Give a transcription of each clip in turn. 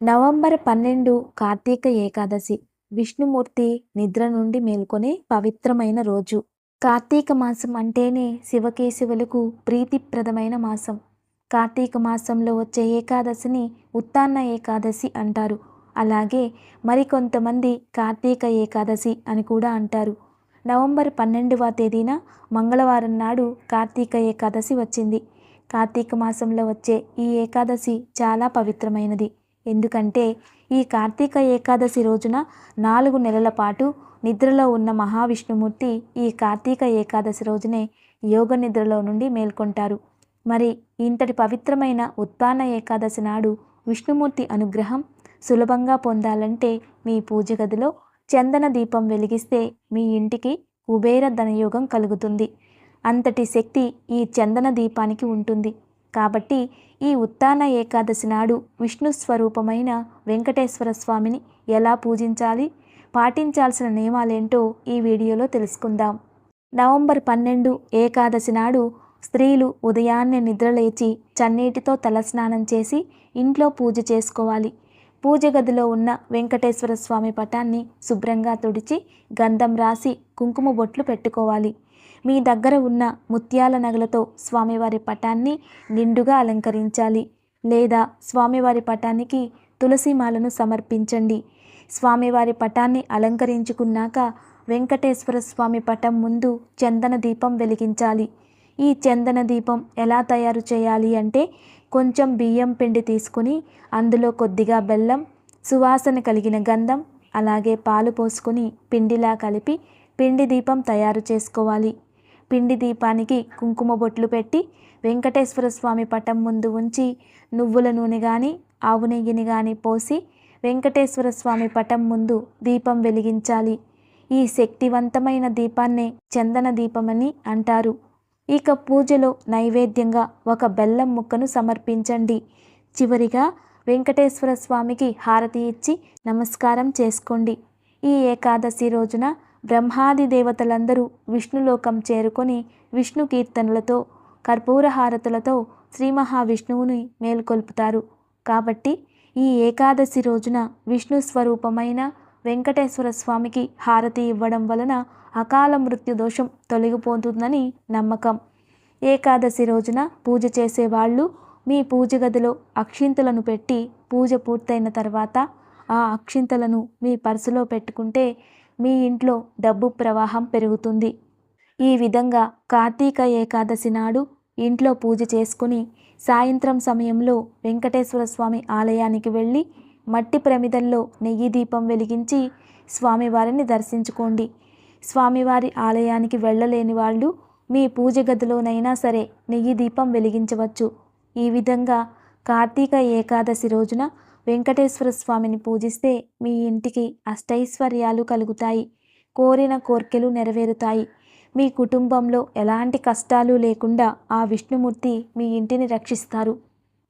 November పన్నెండు కార్తీక ఏకాదశి. విష్ణుమూర్తి నిద్ర నుండి మేల్కొనే పవిత్రమైన రోజు. కార్తీక మాసం అంటేనే శివకేశవులకు ప్రీతిప్రదమైన మాసం. కార్తీక మాసంలో వచ్చే ఏకాదశిని ఉత్తాన్న ఏకాదశి అంటారు. అలాగే మరికొంతమంది కార్తీక ఏకాదశి అని కూడా అంటారు. నవంబర్ పన్నెండవ తేదీన మంగళవారం నాడు కార్తీక ఏకాదశి వచ్చింది. కార్తీక మాసంలో వచ్చే ఈ ఏకాదశి చాలా పవిత్రమైనది. ఎందుకంటే ఈ కార్తీక ఏకాదశి రోజున నాలుగు నెలల పాటు నిద్రలో ఉన్న మహావిష్ణుమూర్తి ఈ కార్తీక ఏకాదశి రోజునే యోగ నిద్రలో నుండి మేల్కొంటారు. మరి ఇంతటి పవిత్రమైన ఉత్పాన ఏకాదశి నాడు విష్ణుమూర్తి అనుగ్రహం సులభంగా పొందాలంటే మీ పూజ గదిలో చందన దీపం వెలిగిస్తే మీ ఇంటికి కుబేర ధనయోగం కలుగుతుంది. అంతటి శక్తి ఈ చందన దీపానికి ఉంటుంది. కాబట్టి ఈ ఉత్తాన ఏకాదశి నాడు విష్ణు స్వరూపమైన వెంకటేశ్వర స్వామిని ఎలా పూజించాలి? పాటించాల్సిన నియమాలేంటో ఈ వీడియోలో తెలుసుకుందాం. నవంబర్ పన్నెండు ఏకాదశి నాడు స్త్రీలు ఉదయాన్నే నిద్రలేచి చన్నీటితో తలస్నానం చేసి ఇంట్లో పూజ చేసుకోవాలి. పూజ గదిలో ఉన్న వెంకటేశ్వర స్వామి పటాన్ని శుభ్రంగా తుడిచి గంధం రాసి కుంకుమ బొట్లు పెట్టుకోవాలి. మీ దగ్గర ఉన్న ముత్యాల నగలతో స్వామివారి పటాన్ని నిండుగా అలంకరించాలి. లేదా స్వామివారి పటానికి తులసిమాలను సమర్పించండి. స్వామివారి పటాన్ని అలంకరించుకున్నాక వెంకటేశ్వర స్వామి పటం ముందు చందన దీపం వెలిగించాలి. ఈ చందన దీపం ఎలా తయారు చేయాలి అంటే కొంచెం బియ్యం పిండి తీసుకుని అందులో కొద్దిగా బెల్లం సువాసన కలిగిన గంధం అలాగే పాలు పోసుకొని పిండిలా కలిపి పిండి దీపం తయారు చేసుకోవాలి. పిండి దీపానికి కుంకుమ బొట్లు పెట్టి వెంకటేశ్వర స్వామి పటం ముందు ఉంచి నువ్వుల నూనె కానీ ఆవు నెయ్యిని కానీ పోసి వెంకటేశ్వర స్వామి పటం ముందు దీపం వెలిగించాలి. ఈ శక్తివంతమైన దీపాన్నే చందన దీపమని అంటారు. ఇక పూజలో నైవేద్యంగా ఒక బెల్లం ముక్కను సమర్పించండి. చివరిగా వెంకటేశ్వర స్వామికి హారతి ఇచ్చి నమస్కారం చేసుకోండి. ఈ ఏకాదశి రోజున బ్రహ్మాది దేవతలందరూ విష్ణులోకం చేరుకొని విష్ణు కీర్తనలతో కర్పూర హారతులతో శ్రీ మహావిష్ణువుని మేల్కొల్పుతారు. కాబట్టి ఈ ఏకాదశి రోజున విష్ణు స్వరూపమైన వెంకటేశ్వర స్వామికి హారతి ఇవ్వడం వలన అకాల మృత్యు దోషం తొలగిపోతుందని నమ్మకం. ఏకాదశి రోజున పూజ చేసేవాళ్ళు మీ పూజ గదిలో అక్షింతలను పెట్టి పూజ పూర్తయిన తర్వాత ఆ అక్షింతలను మీ పర్సులో పెట్టుకుంటే మీ ఇంట్లో డబ్బు ప్రవాహం పెరుగుతుంది. ఈ విధంగా కార్తీక ఏకాదశి నాడు ఇంట్లో పూజ చేసుకుని సాయంత్రం సమయంలో వెంకటేశ్వర స్వామి ఆలయానికి వెళ్ళి మట్టి ప్రమిదల్లో నెయ్యి దీపం వెలిగించి స్వామివారిని దర్శించుకోండి. స్వామివారి ఆలయానికి వెళ్ళలేని వాళ్ళు మీ పూజ గదిలోనైనా సరే నెయ్యి దీపం వెలిగించవచ్చు. ఈ విధంగా కార్తీక ఏకాదశి రోజున వెంకటేశ్వర స్వామిని పూజిస్తే మీ ఇంటికి అష్టైశ్వర్యాలు కలుగుతాయి. కోరిన కోర్కెలు నెరవేరుతాయి. మీ కుటుంబంలో ఎలాంటి కష్టాలు లేకుండా ఆ విష్ణుమూర్తి మీ ఇంటిని రక్షిస్తారు.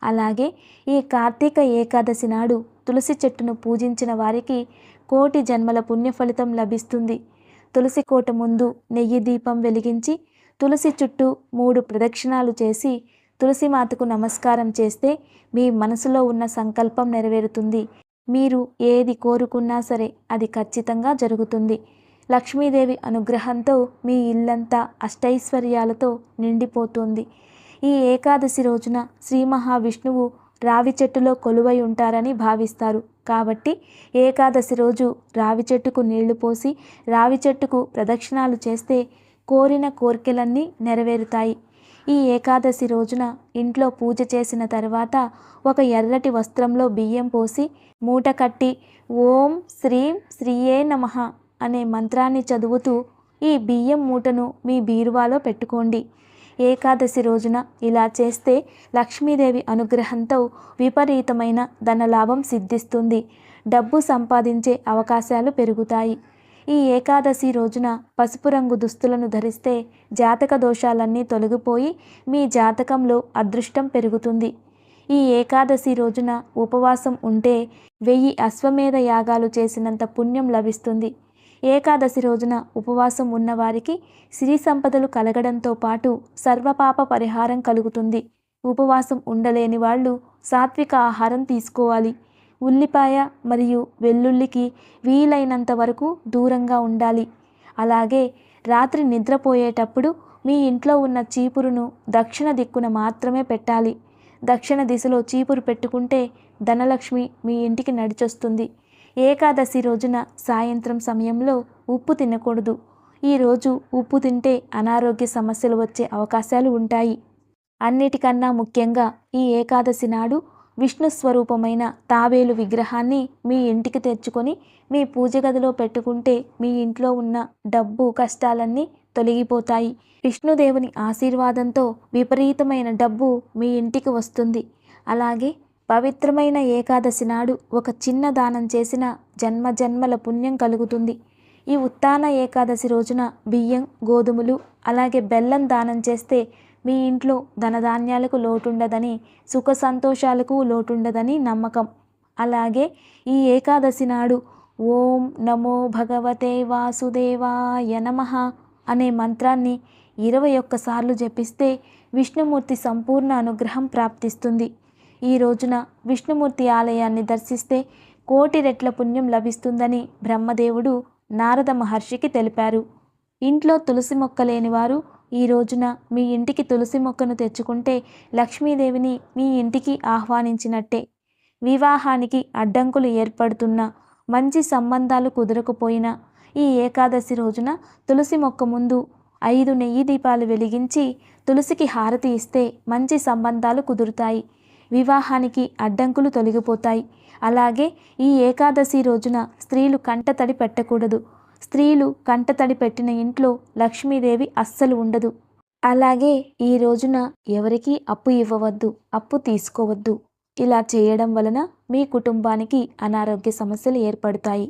అలాగే ఈ కార్తీక ఏకాదశి నాడు తులసి చెట్టును పూజించిన వారికి కోటి జన్మల పుణ్య ఫలితం లభిస్తుంది. తులసి కోట ముందు నెయ్యి దీపం వెలిగించి తులసి చుట్టూ మూడు ప్రదక్షిణాలు చేసి తులసి మాతకు నమస్కారం చేస్తే మీ మనసులో ఉన్న సంకల్పం నెరవేరుతుంది. మీరు ఏది కోరుకున్నా సరే అది ఖచ్చితంగా జరుగుతుంది. లక్ష్మీదేవి అనుగ్రహంతో మీ ఇల్లంతా అష్టైశ్వర్యాలతో నిండిపోతుంది. ఈ ఏకాదశి రోజున శ్రీ మహావిష్ణువు రావి చెట్టులో కొలువై ఉంటారని భావిస్తారు. కాబట్టి ఏకాదశి రోజు రావి చెట్టుకు నీళ్ళు పోసి రావి చెట్టుకు ప్రదక్షిణాలు చేస్తే కోరిన కోరికలన్నీ నెరవేరుతాయి. ఈ ఏకాదశి రోజున ఇంట్లో పూజ చేసిన తర్వాత ఒక ఎర్రటి వస్త్రంలో బియ్యం పోసి మూట కట్టి ఓం శ్రీం శ్రీయే నమః అనే మంత్రాన్ని చదువుతూ ఈ బియ్యం మూటను మీ బీరువాలో పెట్టుకోండి. ఏకాదశి రోజున ఇలా చేస్తే లక్ష్మీదేవి అనుగ్రహంతో విపరీతమైన ధనలాభం సిద్ధిస్తుంది. డబ్బు సంపాదించే అవకాశాలు పెరుగుతాయి. ఈ ఏకాదశి రోజున పసుపు రంగు దుస్తులను ధరిస్తే జాతక దోషాలన్నీ తొలగిపోయి మీ జాతకంలో అదృష్టం పెరుగుతుంది. ఈ ఏకాదశి రోజున ఉపవాసం ఉంటే వెయ్యి అశ్వమేధ యాగాలు చేసినంత పుణ్యం లభిస్తుంది. ఏకాదశి రోజున ఉపవాసం ఉన్నవారికి సిరి సంపదలు కలగడంతో పాటు సర్వపాప పరిహారం కలుగుతుంది. ఉపవాసం ఉండలేని వాళ్ళు సాత్విక ఆహారం తీసుకోవాలి. ఉల్లిపాయ మరియు వెల్లుల్లికి వీలైనంత వరకు దూరంగా ఉండాలి. అలాగే రాత్రి నిద్రపోయేటప్పుడు మీ ఇంట్లో ఉన్న చీపురును దక్షిణ దిక్కున మాత్రమే పెట్టాలి. దక్షిణ దిశలో చీపురు పెట్టుకుంటే ధనలక్ష్మి మీ ఇంటికి నడిచొస్తుంది. ఏకాదశి రోజున సాయంత్రం సమయంలో ఉప్పు తినకూడదు. ఈరోజు ఉప్పు తింటే అనారోగ్య సమస్యలు వచ్చే అవకాశాలు ఉంటాయి. అన్నిటికన్నా ముఖ్యంగా ఈ ఏకాదశి నాడు విష్ణు స్వరూపమైన తాబేలు విగ్రహాన్ని మీ ఇంటికి తెచ్చుకొని మీ పూజ గదిలో పెట్టుకుంటే మీ ఇంట్లో ఉన్న డబ్బు కష్టాలన్నీ తొలగిపోతాయి. విష్ణుదేవుని ఆశీర్వాదంతో విపరీతమైన డబ్బు మీ ఇంటికి వస్తుంది. అలాగే పవిత్రమైన ఏకాదశి నాడు ఒక చిన్న దానం చేసిన జన్మ జన్మల పుణ్యం కలుగుతుంది. ఈ ఉత్తాన ఏకాదశి రోజున బియ్యం గోధుమలు అలాగే బెల్లం దానం చేస్తే మీ ఇంట్లో ధనధాన్యాలకు లోటుండదని సుఖ సంతోషాలకు లోటుండదని నమ్మకం. అలాగే ఈ ఏకాదశి నాడు ఓం నమో భగవతే వాసుదేవాయ నమ అనే మంత్రాన్ని ఇరవై ఒక్కసార్లు జపిస్తే విష్ణుమూర్తి సంపూర్ణ అనుగ్రహం ప్రాప్తిస్తుంది. ఈ రోజున విష్ణుమూర్తి ఆలయాన్ని దర్శిస్తే కోటి రెట్ల పుణ్యం లభిస్తుందని బ్రహ్మదేవుడు నారద మహర్షికి తెలిపారు. ఇంట్లో తులసి మొక్క లేని వారు ఈ రోజున మీ ఇంటికి తులసి మొక్కను తెచ్చుకుంటే లక్ష్మీదేవిని మీ ఇంటికి ఆహ్వానించినట్టే. వివాహానికి అడ్డంకులు ఏర్పడుతున్నా మంచి సంబంధాలు కుదరకపోయినా ఈ ఏకాదశి రోజున తులసి మొక్క ముందు ఐదు నెయ్యి దీపాలు వెలిగించి తులసికి హారతి ఇస్తే మంచి సంబంధాలు కుదురుతాయి. వివాహానికి అడ్డంకులు తొలగిపోతాయి. అలాగే ఈ ఏకాదశి రోజున స్త్రీలు కంటతడి పెట్టకూడదు. స్త్రీలు కంటతడి పెట్టిన ఇంట్లో లక్ష్మీదేవి అస్సలు ఉండదు. అలాగే ఈ రోజున ఎవరికీ అప్పు ఇవ్వవద్దు అప్పు తీసుకోవద్దు. ఇలా చేయడం వలన మీ కుటుంబానికి అనారోగ్య సమస్యలు ఏర్పడతాయి.